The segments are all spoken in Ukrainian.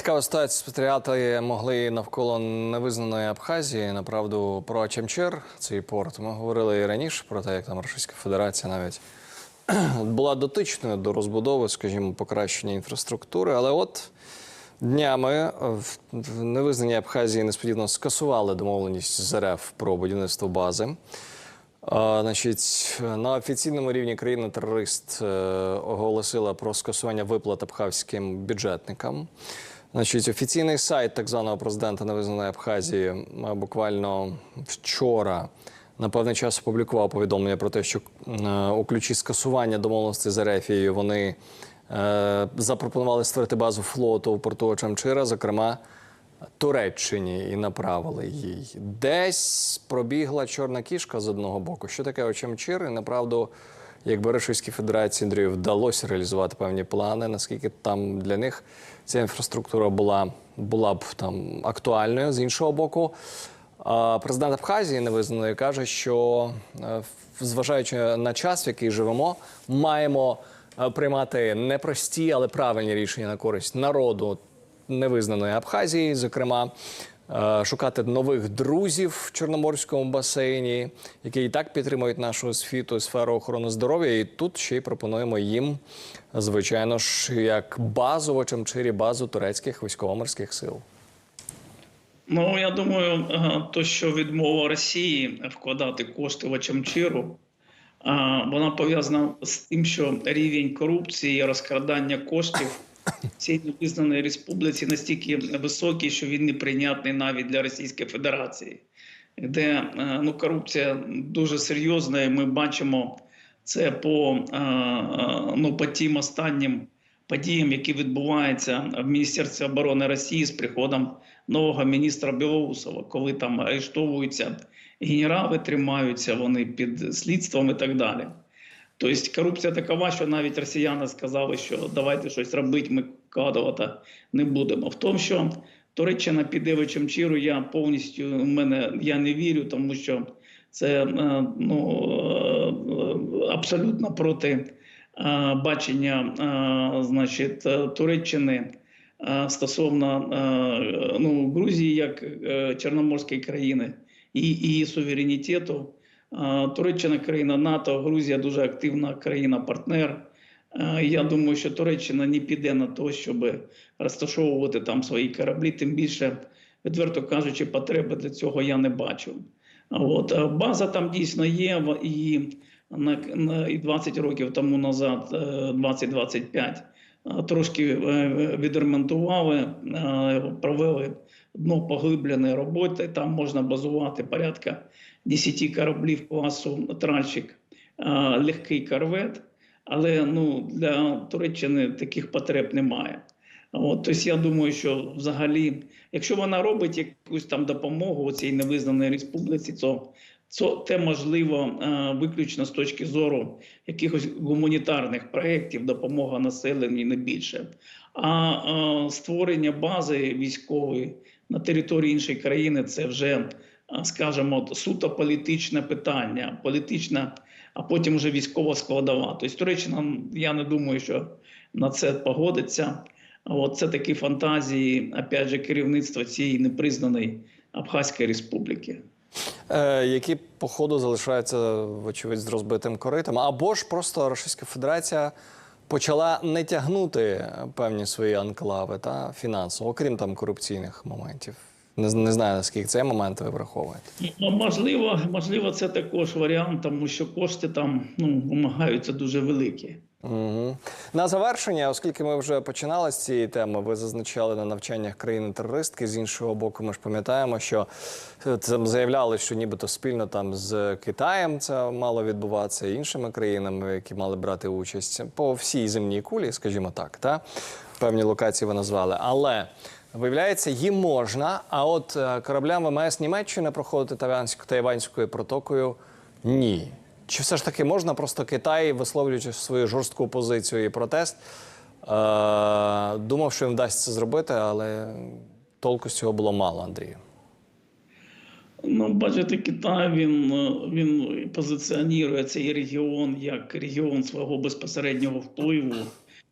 Цікава ситуація. Спостерігати могли навколо невизнаної Абхазії. Направду про Чемчер, цей порт. Ми говорили і раніше про те, як там Російська Федерація навіть була дотичною до розбудови, скажімо, покращення інфраструктури. Але от днями в- невизнаній Абхазії несподівано скасували домовленість з РФ про будівництво бази. А, Значить, на офіційному рівні країна-терорист е, оголосила про скасування виплат абхазьким бюджетникам. Значить, офіційний сайт так званого президента невизнаної Абхазії е, буквально вчора на певний час опублікував повідомлення про те, що е, у ключі скасування домовленості з Ерефією вони е, запропонували створити базу флоту в порту Чамчира, зокрема Туреччині і направили їй. Десь пробігла чорна кішка з одного боку. Що таке очемчир? І направду, якби Російській Федерації Андрію вдалося реалізувати певні плани, наскільки там для них ця інфраструктура була, була б там актуальною. З іншого боку, президент Абхазії невизнаної каже, що е, зважаючи на час, в який живемо, маємо е, приймати непрості, але правильні рішення на користь народу невизнаної Абхазії, зокрема. Е, Шукати нових друзів в Чорноморському басейні, які і так підтримують нашу освіту сферу охорони здоров'я. І тут ще й пропонуємо їм, звичайно ж, як базу в Очамчирі, базу турецьких військово-морських сил. Ну, я думаю, е, то, що відмова Росії вкладати кошти в Очамчиру, е, вона пов'язана з тим, що рівень корупції і розкрадання коштів цій невизнаній республіці настільки високий, що він неприйнятний навіть для Російської Федерації, де е, ну, корупція дуже серйозна, і ми бачимо це по, е, е, ну, по тим останнім подіям, які відбуваються в Міністерстві оборони Росії з приходом нового міністра Білоусова, коли там арештовуються генерали, тримаються вони під слідством і так далі. Тобто корупція такова, що навіть росіяни сказали, що давайте щось робити, ми вкладувати не будемо. В тому, що Туреччина піде в Чемчиру, я повністю у мене я не вірю, тому що це е, ну, е, абсолютно проти е, бачення значить, Туреччини стосовно ну, Грузії як Чорноморської країни і її суверенітету. Туреччина країна НАТО, Грузія дуже активна країна-партнер. Я думаю, що Туреччина не піде на те, щоб розташовувати там свої кораблі. Тим більше, відверто кажучи, потреби для цього я не бачу. От база там дійсно є, і на, на і 20 років тому назад, е, 20-25, е, трошки е, відремонтували, е, провели дно поглибленої роботи. Там можна базувати порядка 10 кораблів класу тральщик, легкий корвет. Але ну, для Туреччини таких потреб немає. От, тобто я думаю, що взагалі, якщо вона робить якусь там допомогу цій невизнаній республіці, то це те можливо виключно з точки зору якихось гуманітарних проєктів, допомога населенню не більше. А створення бази військової на території іншої країни це вже, скажімо, суто політичне питання, політична, а потім вже військова складова. Тобто Туреччина, я не думаю, що на це погодиться. От це такі фантазії, опять же, керівництва цієї непризнаної Абхазької республіки. Е, які по ходу залишаються, вочевидь, з розбитим коритом. Або ж просто Російська Федерація почала не тягнути певні свої анклави та фінансово, окрім там корупційних моментів. Не, не знаю, наскільки цей момент ви враховуєте. Ну, Можливо, можливо, це також варіант, тому що кошти там ну, вимагаються дуже великі. Угу. На завершення, оскільки ми вже починали з цієї теми, ви зазначали на навчаннях країни-терористки. З іншого боку, ми ж пам'ятаємо, що е, там заявляли, що нібито спільно там з Китаєм це мало відбуватися і іншими країнами, які мали брати участь по всій земній кулі, скажімо так, та певні локації ви назвали. Але виявляється, їм можна. А от е, кораблям ВМС Німеччини проходити Тайванськ- Тайванською протокою ні. Чи все ж таки можна просто Китай, висловлюючи свою жорстку позицію і протест, е- думав, що їм вдасться зробити, але толку з цього було мало, Андрію. Ну, бачите, Китай він, е, він позиціонує цей регіон як регіон свого безпосереднього впливу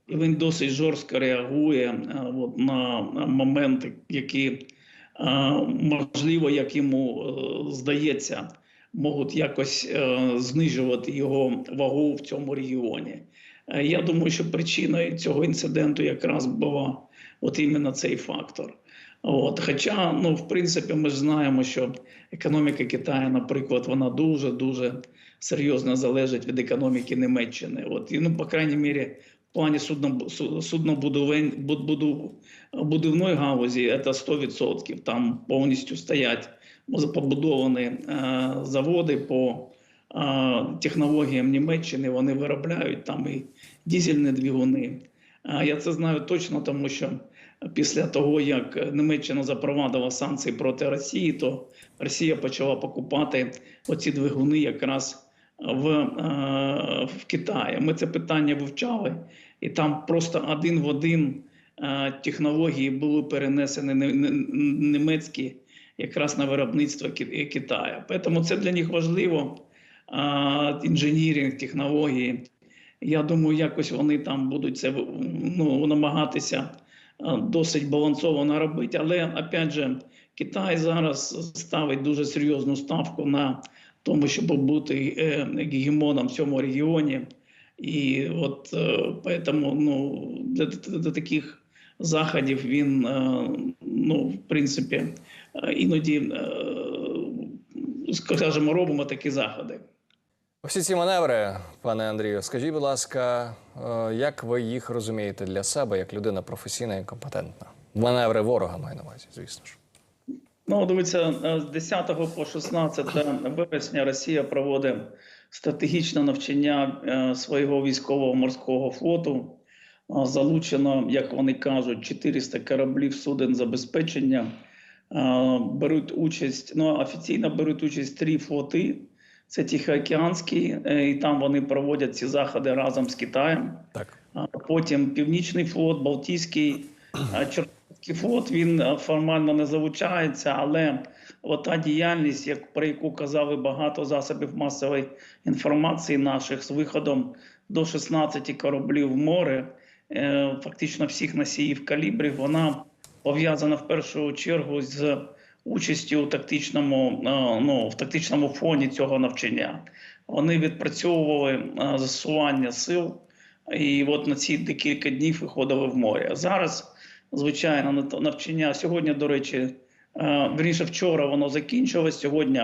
і він досить жорстко реагує е, от, на моменти, які е, можливо, як йому е, здається, можуть якось знижувати його вагу в цьому регіоні. Я думаю, що причиною цього інциденту якраз була от іменно цей фактор. От. Хоча, ну, в принципі, ми ж знаємо, що економіка Китаю, наприклад, вона дуже дуже серйозно залежить від економіки Німеччини. От і ну, по крайній мірі, плані судно, суднобудовень буд- буду- будівної галузі це 100%. Там повністю стоять побудовані е, заводи по е, технологіям Німеччини. Вони виробляють там і дізельні двигуни. А я це знаю точно, тому що після того, як Німеччина запровадила санкції проти Росії, то Росія почала покупати оці двигуни якраз в, е, в Китаї. Ми це питання вивчали, і там просто один в один е, технології були перенесені не- не- німецькі якраз на виробництво Китаю. Тому це для них важливо. е, Інженіринг, технології. Я думаю, якось вони там будуть це ну, намагатися е, досить балансовано робити. Але опять же, Китай зараз ставить дуже серйозну ставку на тому, щоб бути е, гегемоном в цьому регіоні. І от е, поэтому, ну, для, для таких заходів він, е, ну, в принципі, іноді, скажімо, робимо такі заходи. Всі ці маневри, пане Андрію, скажіть, будь ласка, як ви їх розумієте для себе як людина професійна і компетентна? Маневри ворога маю на увазі, звісно ж. Ну, дивіться, е, з 10 по 16 вересня Росія проводить стратегічне навчання е, свого військового морського флоту. Е, Залучено, як вони кажуть, 400 кораблів суден забезпечення. Беруть участь, ну офіційно беруть участь три флоти. Це Тихоокеанський, і там вони проводять ці заходи разом з Китаєм. Так. Потім Північний флот, Балтійський, Чорноморський флот він е, формально не залучається, але ота діяльність, як про яку казали багато засобів масової інформації наших з виходом до 16 кораблів в море, е, фактично всіх носіїв калібрів, вона пов'язана в першу чергу з участю у тактичному, е, ну, в тактичному фоні цього навчання. Вони відпрацьовували засування сил. І от на ці декілька днів виходили в море. Зараз, звичайно, на- навчання сьогодні, до речі, е, вірніше вчора воно закінчилось. Сьогодні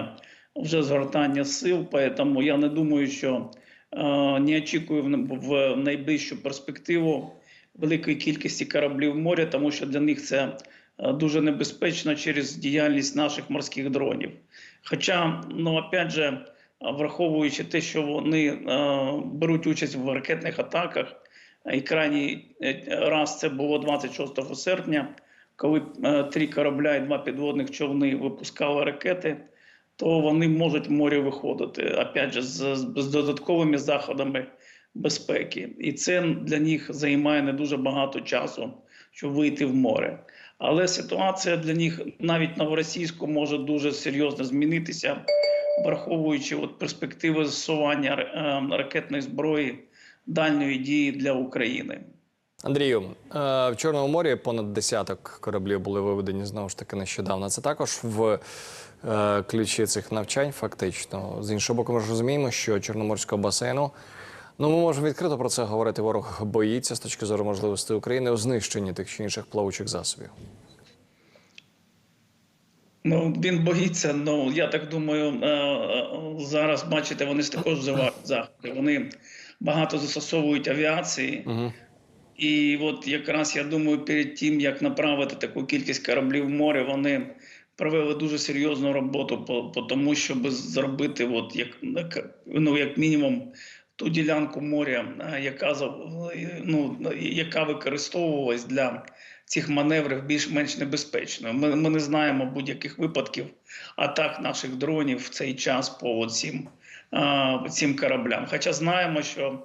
вже згортання сил, тому я не думаю, що е, не очікую в- найближчу перспективу великої кількості кораблів в морі, тому що для них це е, дуже небезпечно через діяльність наших морських дронів. Хоча, ну опять же, враховуючи те, що вони беруть участь в ракетних атаках. І крайній е, раз це було 26 серпня, коли е, три корабля і два підводних човни випускали ракети, то вони можуть в море виходити, опять же, з, з додатковими заходами безпеки. І це для них займає не дуже багато часу, щоб вийти в море. Але ситуація для них навіть новоросійську може дуже серйозно змінитися враховуючи от перспективи застосування е, ракетної зброї дальньої дії для України. Андрію, е, в Чорному морі понад десяток кораблів були виведені знову ж таки нещодавно. Це також в е, ключі цих навчань, фактично. З іншого боку, ми ж розуміємо, що Чорноморського басейну. Ну, ми можемо відкрито про це говорити. Ворог боїться з точки зору можливості України у знищенні тих чи інших плавучих засобів. Ну він боїться. Ну я так думаю, е, зараз бачите, вони також вживають заходи. Вони багато застосовують авіації. Угу. І от якраз я думаю, перед тим як направити таку кількість кораблів в море, вони провели дуже серйозну роботу по, по тому, щоб зробити, от як ну як мінімум, ту ділянку моря, е, яка ну, яка використовувалась для цих маневрів більш-менш небезпечною. Ми, ми не знаємо будь-яких випадків атак наших дронів в цей час по цим, цим кораблям. Хоча знаємо, що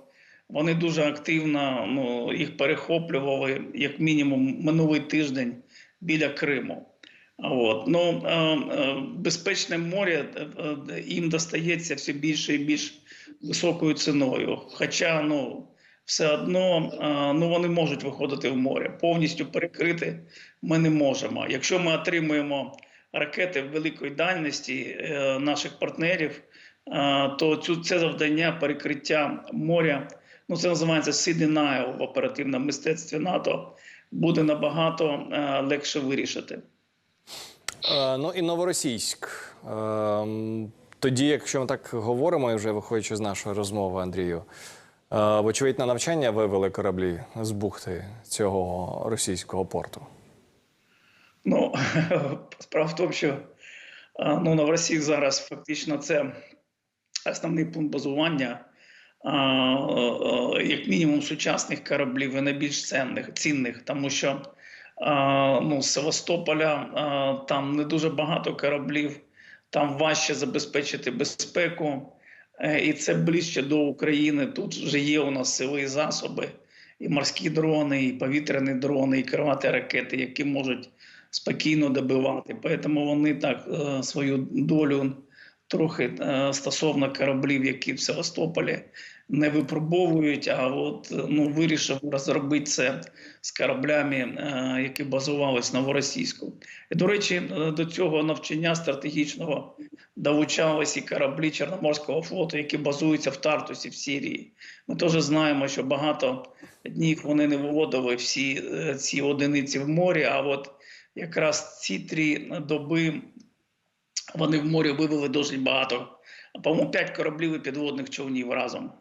вони дуже активно ну, їх перехоплювали як мінімум минулий тиждень біля Криму. От. Ну, е, е, безпечне море е, е, їм достається все більше і більш високою ціною. Хоча ну, все одно е, ну, вони можуть виходити в море. Повністю перекрити ми не можемо. Якщо ми отримуємо ракети великої дальності е, наших партнерів, е, то цю це завдання перекриття моря. Ну, це називається sea в оперативному мистецтві НАТО. Буде набагато е, легше вирішити. Е, ну і новоросійськ. Е, тоді, якщо ми так говоримо, і вже виходячи з нашої розмови, Андрію, вочевидь, на навчання вивели кораблі з бухти цього російського порту. Ну, справа в тому, що ну, Новоросійськ зараз фактично це основний пункт базування, як мінімум, сучасних кораблів і найбільш цінних, цінних тому що ну, з Севастополя там не дуже багато кораблів, там важче забезпечити безпеку, е, і це ближче до України. Тут вже є у нас сили засоби, і морські дрони, і повітряні дрони, і керувати ракети, які можуть спокійно добивати. Тому вони так е, свою долю трохи е, стосовно кораблів, які в Севастополі не випробовують, а от е, ну, вирішив розробити це з кораблями, е, які базувались Новоросійську. І, до речі, до цього навчання стратегічного долучались і кораблі Чорноморського флоту, які базуються в Тартусі в Сирії. Ми теж знаємо, що багато днів вони не виводили всі ці одиниці в морі. А от якраз ці три доби вони в морі вивели досить багато. По-моєму, п'ять кораблів і підводних човнів разом.